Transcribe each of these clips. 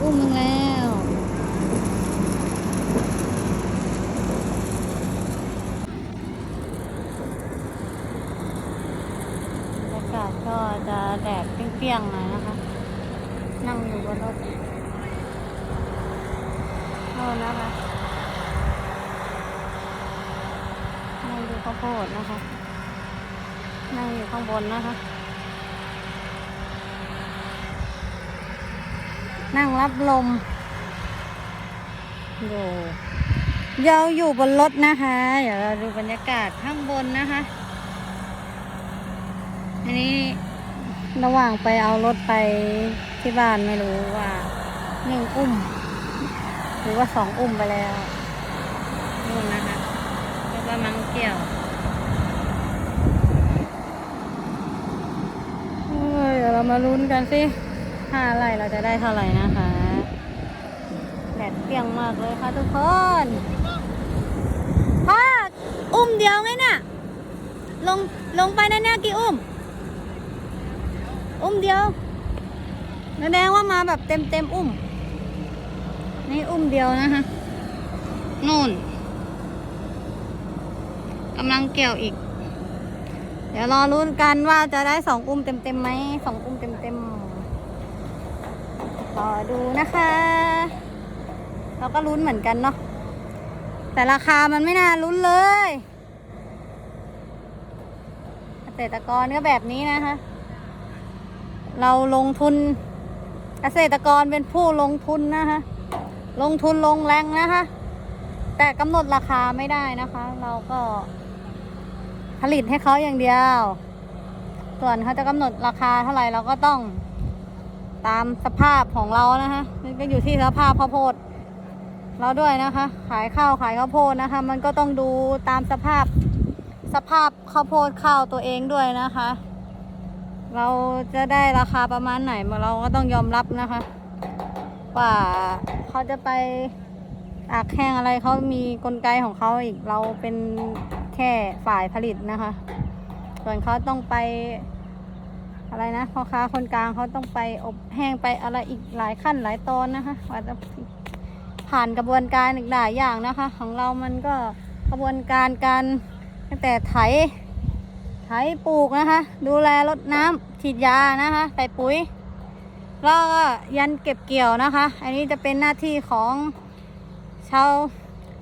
อุ้มหนึงแล้วบรรยากาศก็จะแดดเปรี้ยงๆหน่อยนะคะ นั่งอยู่บนรถโน่นนะคะนั่งดูข้าวโพดนะคะ นั่งอยู่ข้างบนนะคะ นั่งรับลมอยู่เราอยู่บนรถนะคะ เดี๋ยวเราดูบรรยากาศข้างบนนะคะ อันนี้ระหว่างไปเอารถไปที่บ้านไม่รู้ว่าหนึ่งอุ้ม หรือว่าสองอุ้มไปแล้วนู่นนะคะแล้วก็มังเกี่ยวเฮ้ยเดี๋ยวเรามาลุ้นกันสิ ถ้าไรเราจะได้เท่าไหร่นะคะแดดเปรี้ยงมากเลยค่ะทุกคนพ่ออุ้มเดียวไงเนี่ยลงลงไปแน่ๆกี่อุ้ม อุ้มเดียวแสดงว่ามาแบบเต็มเต็มอุ้ม นี่อุ้มเดียวนะคะนู่นกำลังเกี่ยวอีก เดี๋ยวรอรุ้นกันว่าจะได้สองอุ้มเต็มเต็มๆไหมสองอุ้มเต็ม รอดูนะคะ เราก็ลุ้นเหมือนกันเนาะแต่ราคามันไม่น่าลุ้นเลยเกษตรกรก็แบบนี้นะคะ เราลงทุนเกษตรกรเป็นผู้ลงทุนนะคะ ลงทุนลงแรงนะคะ แต่กำหนดราคาไม่ได้นะคะ เราก็ผลิตให้เขาอย่างเดียว ส่วนเขาจะกำหนดราคาเท่าไหร่เราก็ต้อง ตามสภาพของเรานะคะมันก็อยู่ที่สภาพข้าวโพด เราด้วยนะคะ ขายข้าวขายข้าวโพดนะคะ มันก็ต้องดูตามสภาพสภาพข้าวโพดข้าวตัวเองด้วยนะคะ เราจะได้ราคาประมาณไหนเราก็ต้องยอมรับนะคะว่าเขาจะไปตากแห้งอะไรเขามีกลไกของเขาอีกเราเป็นแค่ฝ่ายผลิตนะคะ ส่วนเขาต้องไป อะไรนะพ่อค้าคนกลางเขาต้องไปอบแห้งไปอะไรอีกหลายขั้นหลายตอนนะคะกว่าจะผ่านกระบวนการอีกหลายอย่างนะคะ ของเรามันก็กระบวนการการตั้งแต่ไถไถปลูกนะคะ ดูแลรดน้ำฉีดยานะคะใส่ปุ๋ยแล้วก็ยันเก็บเกี่ยวนะคะ อันนี้จะเป็นหน้าที่ของชาว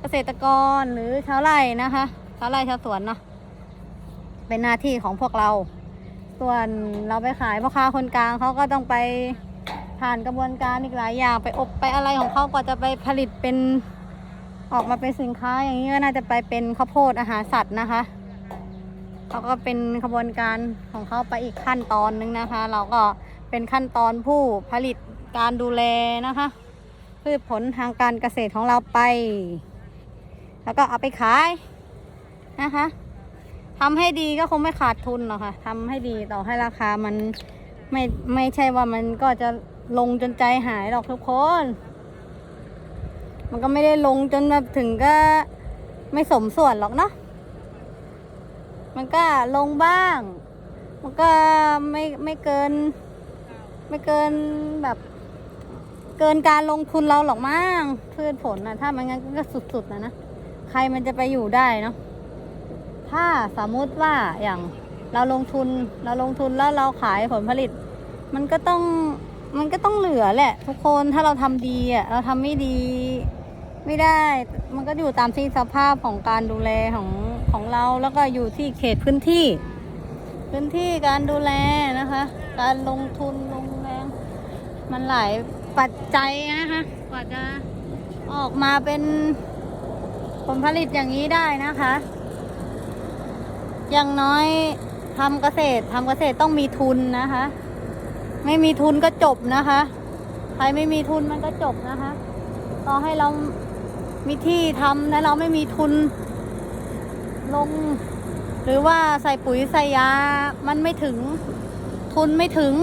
เกษตรกรหรือชาวไร่นะคะชาวไร่ชาวสวนเนาะเป็นหน้าที่ของพวกเรา ส่วนเราไปขายพ่อค้าคนกลางเขาก็ต้องไปผ่านกระบวนการอีกหลายอย่างไปอบไปอะไรของเขากว่าจะไปผลิตเป็นออกมาเป็นสินค้าอย่างนี้ก็น่าจะไปเป็นข้าวโพดอาหารสัตว์นะคะเขาก็เป็นขบวนการของเขาไปอีกขั้นตอนนึงนะคะ เราก็เป็นขั้นตอนผู้ผลิตการดูแลนะคะพืชผลทางการเกษตรของเราไป แล้วก็เอาไปขายนะคะ ทำให้ดีก็คงไม่ขาดทุนหรอกค่ะทำให้ดีต่อให้ราคามันไม่ไม่ใช่ว่ามันก็จะลงจนใจหายหรอกทุกคน มันก็ไม่ได้ลงจนแบบถึงก็ไม่สมส่วนหรอกเนาะ มันก็ลงบ้าง มันก็ไม่ไม่เกิน ไม่เกินแบบ เกินการลงทุนเราหรอกมั้งพืชผลนะถ้ามันงั้นก็สุดๆนะนะ ใครมันจะไปอยู่ได้เนาะ ถ้าสมมุติว่าอย่างเราลงทุนเราลงทุนแล้วเราขายผลผลิต มันก็ต้องมันก็ต้องเหลือแหละ ทุกคนถ้าเราทำดีอะเราทำไม่ดี ไม่ได้ มันก็อยู่ตามที่สภาพของการดูแลของของเราแล้วก็อยู่ที่เขตพื้นที่ พื้นที่การดูแลนะคะ การลงทุนลงแรงมันหลายปัจจัยนะคะกว่าจะออกมาเป็นผลผลิตอย่างนี้ได้นะคะ อย่างน้อยทำเกษตรทำเกษตรต้องมีทุนนะคะ ไม่มีทุนก็จบนะคะ ใครไม่มีทุนมันก็จบนะคะต่อให้เรามีที่ทำแล้วเราไม่มีทุนลง หรือว่าใส่ปุ๋ยใส่ยา มันไม่ถึงทุนไม่ถึง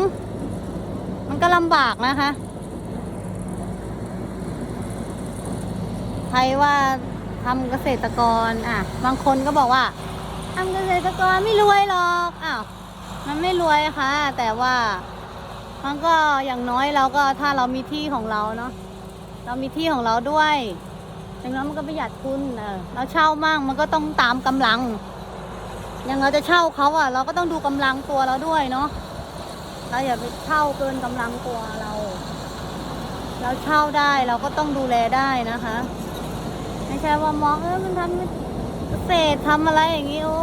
มันก็ลำบากนะคะใครว่าทำเกษตรกรอะ บางคนก็บอกว่า ทำเกษตรกรไม่รวยหรอกอ้าวมันไม่รวยค่ะ แต่ว่ามันก็อย่างน้อยเราก็ถ้าเรามีที่ของเราเนาะเรามีที่ของเราด้วยอย่างน้อยมันก็ประหยัดทุนเออเราเช่ามากมันก็ต้องตามกำลัง อย่างเราจะเช่าเขาอะเราก็ต้องดูกำลังตัวเราด้วยเนาะเราอย่าไปเช่าเกินกำลังตัวเรา เราเช่าได้เราก็ต้องดูแลได้นะคะ ไม่ใช่ว่ามองเออมันทำ เกษตรทำอะไรอย่างนี้โอ้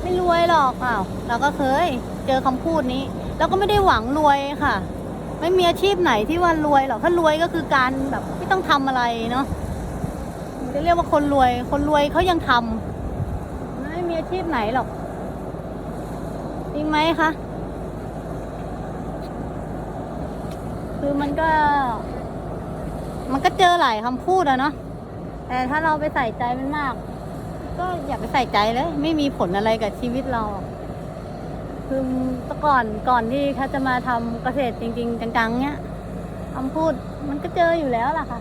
ไม่รวยหรอกอ้าวเราก็เคยเจอคำพูดนี้ แล้วก็ไม่ได้หวังรวยค่ะ ไม่มีอาชีพไหนที่ว่ารวยหรอกถ้ารวยก็คือการแบบไม่ต้องทำอะไรเนาะจะเรียกว่าคนรวย คนรวยเขายังทำไม่มีอาชีพไหนหรอกจริงไหมคะคือมันก็ มันก็เจอหลายคำพูดอะเนาะแต่ถ้าเราไปใส่ใจมันมาก ก็อย่าไปใส่ใจเลย ไม่มีผลอะไรกับชีวิตเรา คือต่ก่อนก่อนที่เขาจะมาทำเกษตรจริง ๆ จังๆเนี้ยคำพูดมันก็เจออยู่แล้วล่ะค่ะ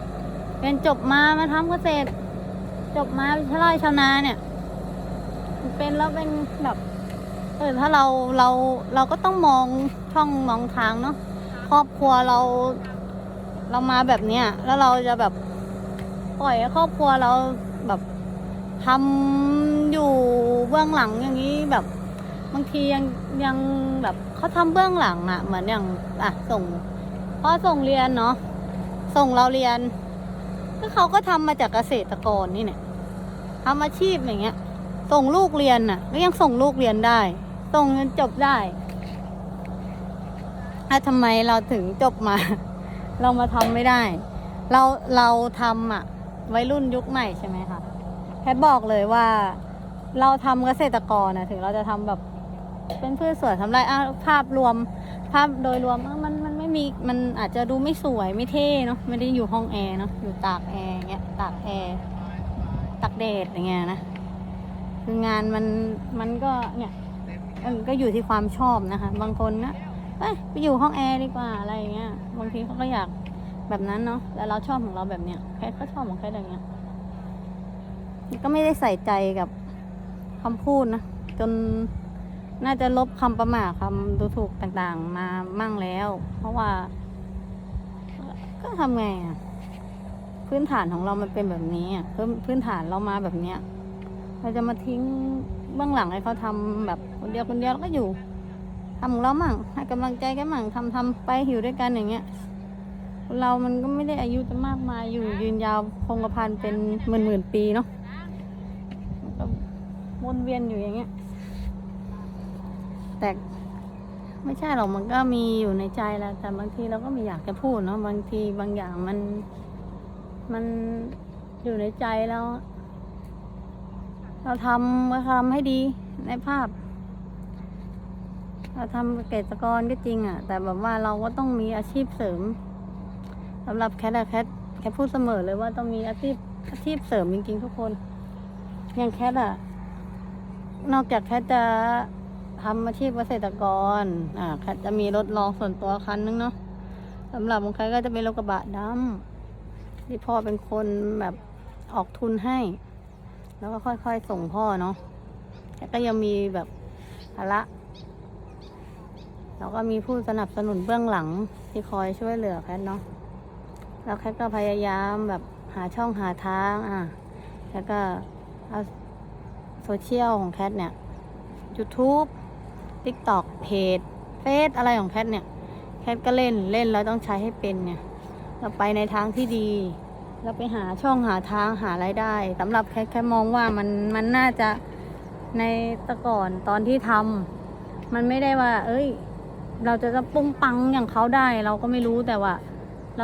เรียนจบมามาทำเกษตร จบมาเป็นชาวไร่ชาวนาเนี่ยเป็นแล้วเป็นแบบเออถ้าเราเราเราก็ต้องมองช่องมองทางเนาะครอบครัวเราเรามาแบบเนี้ยแล้วเราจะแบบปล่อยครอบครัวเราแบบ ทำอยู่เบื้องหลังอย่างนี้แบบบางทียังยังแบบเขาทำเบื้องหลังอะเหมือนอย่างอะส่งพ่อส่งเรียนเนาะส่งเราเรียนก็เขาก็ทำมาจากเกษตรกรนี่เนี่ยทำอาชีพอย่างเงี้ย ส่งลูกเรียนน่ะก็ยังส่งลูกเรียนได้ ส่งจนจบได้แล้วทำไมเราถึงจบมา เรามาทำไม่ได้ เราเราทำอะวัยรุ่นยุคใหม่ใช่ไหมคะ แพทบอกเลยว่า เราทำเกษตรกรนะถึงเราจะทำแบบเป็นพืชสวนทำไรอะภาพรวม ภาพโดยรวมมันมันไม่มีมันอาจจะดูไม่สวยไม่เท่เนาะไม่ได้อยู่ห้องแอร์เนาะอยู่ตากแอร์เงี้ยตากแอร์ตากแดดอย่างเงี้ยนะคืองานมันมันก็เนี่ยมันก็อยู่ที่ความชอบนะคะ บางคนนะเอ้ยไปอยู่ห้องแอร์ดีกว่าอะไรเงี้ยบางทีเขาก็อยากแบบนั้นเนาะแต่เราชอบของเราแบบเนี้ยแค่ก็ชอบของแค่อย่างเงี้ย ก็ไม่ได้ใส่ใจกับคำพูดนะ จนน่าจะลบคำประมาทคำดูถูกต่างๆ มามั่งแล้ว เพราะว่า ก็ทำไงอะ พื้นฐานของเรามันเป็นแบบนี้อะพื้นพื้นฐานเรามาแบบเนี้ย เราจะมาทิ้งเบื้องหลังให้เขาทำแบบคนเดียวคนเดียวแล้วก็อยู่ทำของเรามั่งให้กำลังใจกันมั่งทำทำไปอยู่ด้วยกันอย่างเงี้ยเรามันก็ไม่ได้อายุจะมากมายอยู่ยืนยาวคงกระพันเป็นหมื่นหมื่นปีเนาะ วนเวียนอยู่อย่างเงี้ย แต่ไม่ใช่หรอกมันก็มีอยู่ในใจแหล้วแต่บางทีเราก็ไม่อยากจะพูดเนาะบางทีบางอย่างมัน มันอยู่ในใจแล้ว เราทำเราทำให้ดีในภาพ เราทำเกษตรกรก็จริงอะ่ะ แต่แบบว่าเราก็ต้องมีอาชีพเสริมสำหรับแคทอะแคทแคทพูดเสมอเลยว่าต้องมีอาชีพอาชีพเสริมจริงๆทุกคน อย่างแคทอะ นอกจากแคทจะทำอาชีพเกษตรกร อ่าค่จะมีรถรองส่วนตัวคันนึงเนาะสำหรับบางใครก็จะเป็นรถกระบะดำที่พ่อเป็นคนแบบออกทุนให้ แล้วก็ค่อยๆส่งพ่อเนาะแต่ก็ยังมีแบบภาระแล้วก็มีผู้สนับสนุนเบื้องหลังที่คอยช่วยเหลือแคทเนาะแล้วแคทก็พยายามแบบหาช่องหาทาง อะแล้วก็เอา โซเชียลของแคทเนี่ย YouTube TikTok เพจเฟซอะไรของแคทเนี่ย แคทก็เล่นเล่นแล้วต้องใช้ให้เป็นเนี่ย เราไปในทางที่ดี เราไปหาช่องหาทางหารายได้สำหรับแคทแค่มองว่ามันมันน่าจะในตะก่อนตอนที่ทำมันไม่ได้ว่า เอ้ย เราจะจะปุ้งปังอย่างเขาได้ เราก็ไม่รู้แต่ว่า